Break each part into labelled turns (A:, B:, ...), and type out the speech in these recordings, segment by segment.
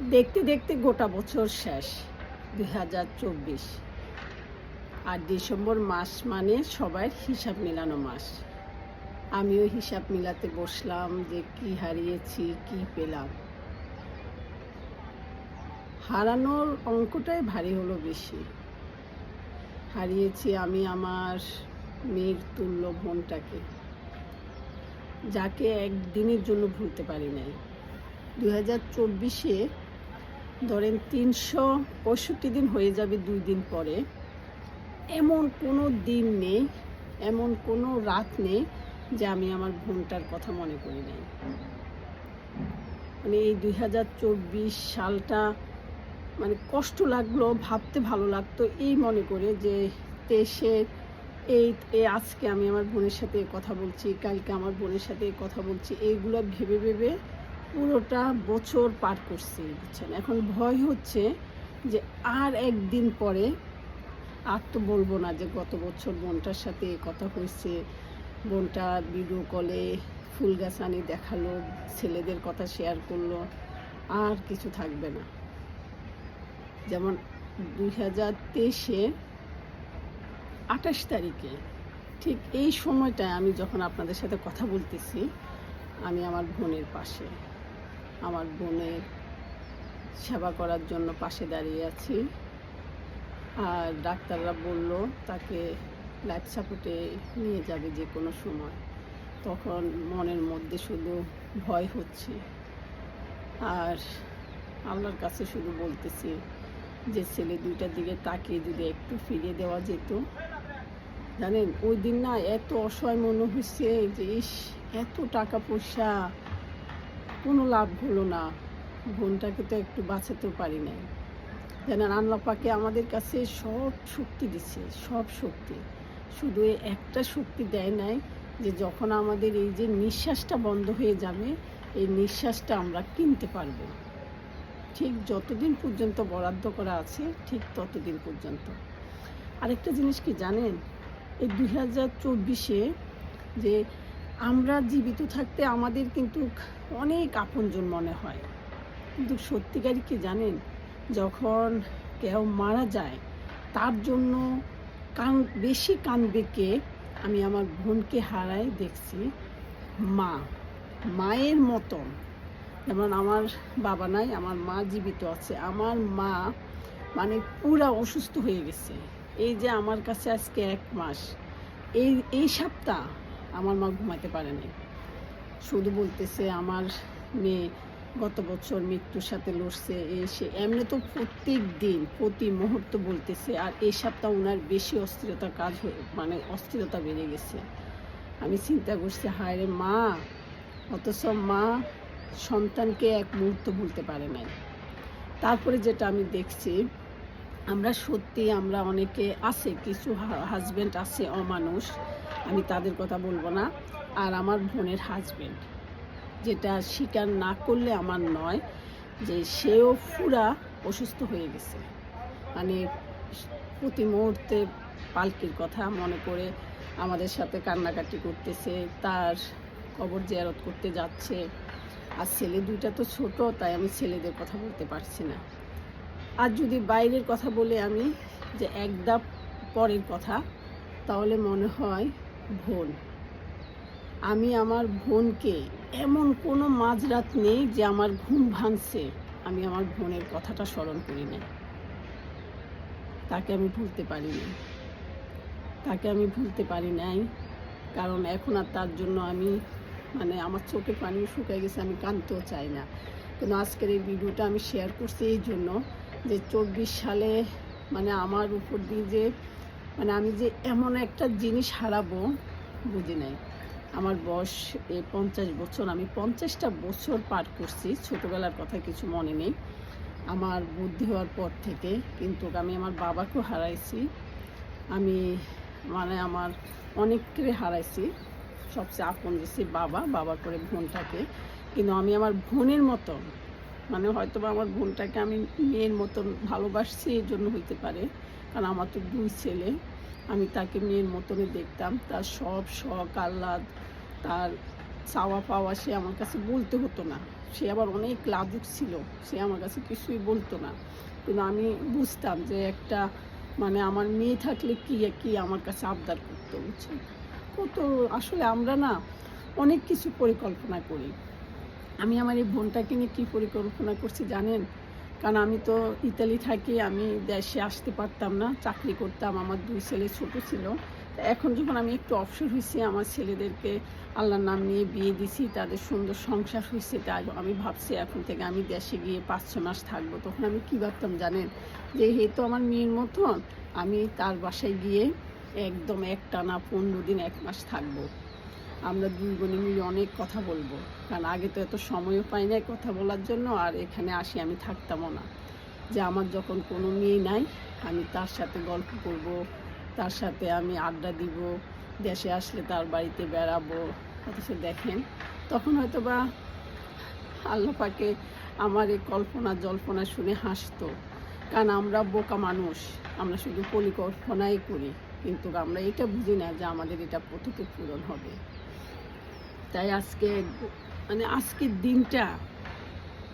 A: দেখতে দেখতে গোটা বছর শেষ, দুই হাজার চব্বিশ। আর ডিসেম্বর মাস মানে সবার হিসাব মেলানো মাস। আমিও হিসাব মিলাতে বসলাম যে কি হারিয়েছি, কি পেলাম। হারানোর অঙ্কটাই ভারী হলো বেশি। হারিয়েছি আমি আমার মেয়ের তুল্য বোনটাকে, যাকে একদিনের জন্য ভুলতে পারি নাই। দু হাজার চব্বিশে ধরেন তিনশো পঁয়ষট্টি দিন হয়ে যাবে দুই দিন পরে। এমন কোনো দিন নেই, এমন কোনো রাত নেই যে আমি আমার বোনটার কথা মনে করি নাই। মানে এই দুই হাজার চব্বিশ সালটা মানে কষ্ট লাগল, ভাবতে ভালো লাগতো, এই মনে করে যে দেশে এই এই আজকে আমি আমার বোনের সাথে কথা বলছি, কালকে আমার বোনের সাথে কথা বলছি, এইগুলো ভেবে ভেবে পুরোটা বছর পার করছি, বুঝছেন? এখন ভয় হচ্ছে যে আর একদিন পরে, আর তো বলব না যে গত বছর বোনটার সাথে কথা হয়েছে বোনটা ভিডিও কলে ফুল গাছ আনি দেখাল, ছেলেদের কথা শেয়ার করল, আর কিছু থাকবে না। যেমন দুই হাজার তেইশে আঠাশ তারিখে, ঠিক এই সময়টায় আমি যখন আপনাদের সাথে কথা বলতেছি, আমি আমার বোনের পাশে। আমার বোনের সেবা করার জন্য পাশে দাঁড়িয়ে আছি। আর ডাক্তাররা বলল, তাকে লাইফ সাপোর্টে নিয়ে যাবে যে কোনো সময়। তখন মনের মধ্যে শুধু ভয় হচ্ছে। আর আল্লাহর কাছে শুধু বলতেছি যে, ছেলে দুইটার দিকে তাকিয়ে যদি একটু ফিরিয়ে দেওয়া যেত। জানেন, ওই দিন না এত অসহায় মনে হচ্ছে যে, ইস, এত টাকা পয়সা। কোনো লাভ হলো না। বোনটাকে তো একটু বাঁচাতেও পারি নাই। জানেন আল্লাহ পাকে আমাদের কাছে সব শক্তি দিচ্ছে, সব শক্তি। শুধু একটা শক্তি দেয় নাই যে যখন আমাদের এই যে নিঃশ্বাসটা বন্ধ হয়ে যাবে, এই নিঃশ্বাসটা আমরা কিনতে পারব। ঠিক যতদিন পর্যন্ত বরাদ্দ করা আছে, ঠিক ততদিন পর্যন্ত। আরেকটা জিনিস কি জানেন? এই দুই হাজার চব্বিশে যে আমরা জীবিত থাকতে আমাদের কিন্তু অনেক আপনজন মনে হয়। কিন্তু সত্যিকারই কি জানেন? যখন কেউ মারা যায়, তার জন্য কান, বেশি কানবে কে আমি আমার বোনকে হারাই দেখছি। মা, মায়ের মতন। যেমন আমার বাবা নাই, আমার মা জীবিত আছে। আমার মা মানে পুরা অসুস্থ হয়ে গেছে। এই যে আমার কাছে আজকে এক মাস, এই এই সপ্তাহ আমার মা ঘুমাতে পারেনি শুধু বলতেছে আমার মেয়ে গত বছর মৃত্যুর সাথে লড়ছে এসে এমনি তো প্রত্যেক দিন প্রতি মুহূর্ত বলতেছে, আর এই সপ্তাহ ওনার বেশি অস্থিরতা কাজ হয়ে মানে অস্থিরতা বেড়ে গেছে। আমি চিন্তা করছি, হায় রে মা, অথচ মা সন্তানকে এক মুহূর্ত ভুলতে পারে নাই। তারপরে যেটা আমি দেখছি আমরা সত্যি আমরা অনেকে আছে, কিছু হাজব্যান্ড আছে অমানুষ, আমি তাদের কথা বলব না। আর আমার বোনের হাজব্যান্ড যেটা স্বীকার না করলে আমার নয় যে সেও পুরা অসুস্থ হয়ে গেছে। মানে প্রতি মুহূর্তে পালকির কথা মনে করে আমাদের সাথে কান্নাকাটি করতেছে, তার কবর জিয়ারত করতে যাচ্ছে। আর ছেলে দুইটা তো ছোট, তাই আমি ছেলেদের কথা বলতে পারছি না। আর যদি বাইরের কথা বলে আমি যে একদা পরের কথা, তাহলে মনে হয় বোন আমি আমার বোনকে এমন কোনো মাঝরাত নেই যে আমার ঘুম ভাঙছে, আমি আমার বোনের কথাটা স্মরণ করি না তাকে আমি ভুলতে পারি না তাকে আমি ভুলতে পারি নাই, কারণ এখন আর তার জন্য আমি মানে আমার চোখে পানি শুকিয়ে গেছে, আমি কানতেও চাই না। কিন্তু আজকের এই ভিডিওটা আমি শেয়ার করছি এই জন্য যে চব্বিশ সালে মানে আমার উপর দিয়ে যে মানে আমি যে এমন একটা জিনিস হারাবো, বুঝি নাই। আমার বয়স এই পঞ্চাশ বছর, আমি পঞ্চাশটা বছর পার করছি, ছোটোবেলার কথা কিছু মনে নেই। আমার বুদ্ধি হওয়ার পর থেকে কিন্তু আমি আমার বাবাকেও হারাইছি। আমি মানে আমার অনেককে হারাইছি, সবচেয়ে আপন দিছি বাবা বাবা করে বোনটাকে। কিন্তু আমি আমার বোনের মতন মানে হয়তো বা আমার বোনটাকে আমি মেয়ের মতন ভালোবাসছি এই জন্য হইতে পারে। কারণ আমার তো দুই ছেলে। আমি তাকে মেয়ের মতনই দেখতাম। তার সব শখ, আহ্লাদ, তার চাওয়া পাওয়া সে আমার কাছে বলতে হতো না। সে আবার অনেক লাজুক ছিল। সে আমার কাছে কিছুই বলতো না। কিন্তু আমি বুঝতাম যে একটা মানে আমার মেয়ে থাকলে কি কি আমার কাছে আবদার করতে উচিত কত আসলে আমরা না অনেক কিছু পরিকল্পনা করি। আমি আমার এই বোনটাকে নিয়ে কী পরিকল্পনা করছি জানেন? কারণ আমি তো ইতালি থাকি, আমি দেশে আসতে পারতাম না, চাকরি করতাম, আমার দুই ছেলে ছোট ছিল। তা এখন যখন আমি একটু অবসর হয়েছি, আমার ছেলেদেরকে আল্লাহর নাম নিয়ে বিয়ে দিছি, তাদের সুন্দর সংসার হয়েছে, তাই আমি ভাবছি এখন থেকে আমি দেশে গিয়ে পাঁচ ছ মাস থাকব। তখন আমি কী ভাবতাম জানেন? যে হে তো আমার মেয়ের মতন, আমি তার বাসায় গিয়ে একদম এক টানা পনেরো দিন, এক মাস থাকব। আমরা দুই বোনে মিলে অনেক কথা বলব। কারণ আগে তো এত সময়ও পাই নাই কথা বলার জন্য, আর এখানে আসি আমি থাকতামও না। যে আমার যখন কোনো মেয়ে নাই, আমি তার সাথে গল্প করব, তার সাথে আমি আড্ডা দিব, দেশে আসলে তার বাড়িতে বেড়াবো। অথচ দেখেন, তখন হয়তো বা আল্লাহ পাকে আমার এই কল্পনা জল্পনা শুনে হাসতো। কারণ আমরা বোকা মানুষ, আমরা শুধু পরিকল্পনাই করি। কিন্তু আমরা এটা বুঝি না যে আমাদের এটা প্রতিটি পূরণ হবে। তাই আজকে মানে আজকের দিনটা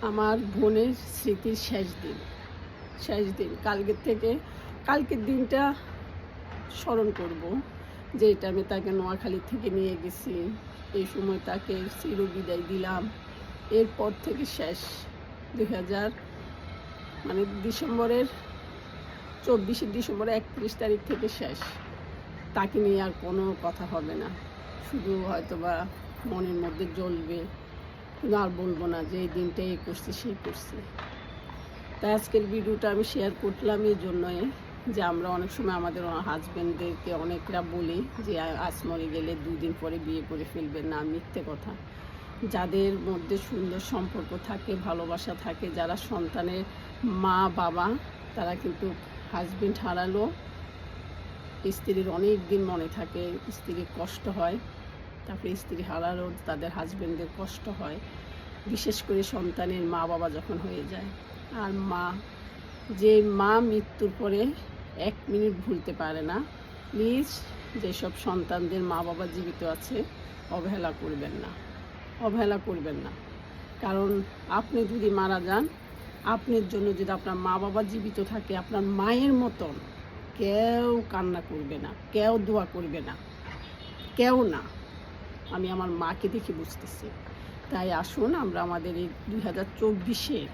A: আমার বোনের স্মৃতির শেষ দিন শেষ দিন। কালকের থেকে, কালকের দিনটা স্মরণ করব যে এটা আমি তাকে নোয়াখালী থেকে নিয়ে গেছি। এই সময় তাকে চির বিদায় দিলাম। এরপর থেকে শেষ। দুই হাজার মানে ডিসেম্বরের, চব্বিশে ডিসেম্বর একত্রিশ তারিখ থেকে শেষ। তাকে নিয়ে আর কোনো কথা হবে না। শুধু হয়তো বা মনের মধ্যে জ্বলবে। আর বলব না যে এই দিনটা এই করছি, সেই করছি। তাই আজকের ভিডিওটা আমি শেয়ার করলাম এই জন্যই যে আমরা অনেক সময় আমাদের হাজব্যান্ডদেরকে অনেকরা বলি যে, আজ মরে গেলে দুদিন পরে বিয়ে করে ফেলবেন না। মিথ্যে কথা। যাদের মধ্যে সুন্দর সম্পর্ক থাকে, ভালোবাসা থাকে, যারা সন্তানের মা, বাবা, তারা কিন্তু হাজবেন্ড হারালো। স্ত্রীর অনেক দিন মনে থাকে স্ত্রীর কষ্ট হয়। তারপরে স্ত্রী হারারও তাদের হাজবেন্ডের কষ্ট হয়। বিশেষ করে সন্তানের মা বাবা যখন হয়ে যায়, আর মা, যে মা মৃত্যুর পরে এক মিনিট ভুলতে পারে না, প্লিজ যেসব সন্তানদের মা বাবা জীবিত আছে, অবহেলা করবেন না, অবহেলা করবেন না। কারণ আপনি যদি মারা যান, আপনার জন্য যদি আপনার মা বাবা জীবিত থাকে, আপনার মায়ের মতন, কেউ কান্না করবে না, কেউ দোয়া করবে না, কেউ না। আমি আমার মাকে দেখে বুঝতেছি। তাই আসুন আমরা আমাদের এই দুই হাজার চব্বিশে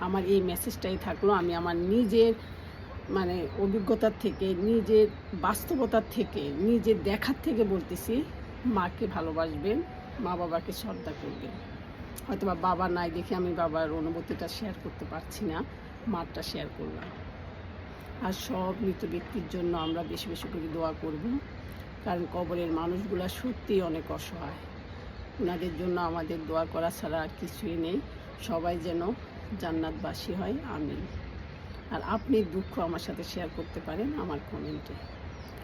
A: আমার এই মেসেজটাই থাকল। আমি আমার নিজের মানে অভিজ্ঞতার থেকে, নিজের বাস্তবতার থেকে, নিজের দেখার থেকে বলতেছি, মাকে ভালোবাসবেন, মা বাবাকে শ্রদ্ধা করবেন। হয়তো বা বাবা নাই দেখে আমি বাবার অনুভূতিটা শেয়ার করতে পারছি না মারটা শেয়ার করলাম। আর সব মৃত ব্যক্তির জন্য আমরা বেশি বেশি করে দোয়া করব। কারণ কবরের মানুষগুলা সত্যিই অনেক অসহায়। ওনাদের জন্য আমাদের দোয়া করা ছাড়া আর কিছুই নেই। সবাই যেন জান্নাতবাসী হয় আমি আর আপনি দুঃখ আমার সাথে শেয়ার করতে পারেন আমার কমেন্টে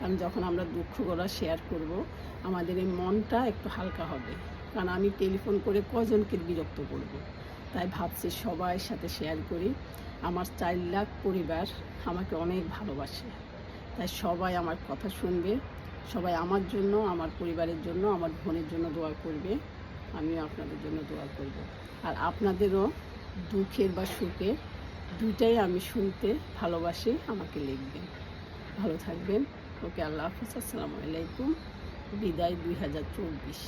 A: কারণ যখন আমরা দুঃখগুলো শেয়ার করব, আমাদের এই মনটা একটু হালকা হবে। কারণ আমি টেলিফোন করে কজনকে বিরক্ত করব। তাই ভাবছি সবার সাথে শেয়ার করি। আমার চার লাখ পরিবার আমাকে অনেক ভালোবাসে। তাই সবাই আমার কথা শুনবে। সবাই আমার জন্য, আমার পরিবারের জন্য, আমার বোনের জন্য দোয়া করবে। আমিও আপনাদের জন্য দোয়া করব। আর আপনাদেরও দুঃখের বা সুখের দুইটাই আমি শুনতে, ভালোবাসি আমাকে লিখবেন। ভালো থাকবেন। ওকে, আল্লাহ হাফিজ। আসসালামু আলাইকুম। বিদায় দুই হাজার চব্বিশ।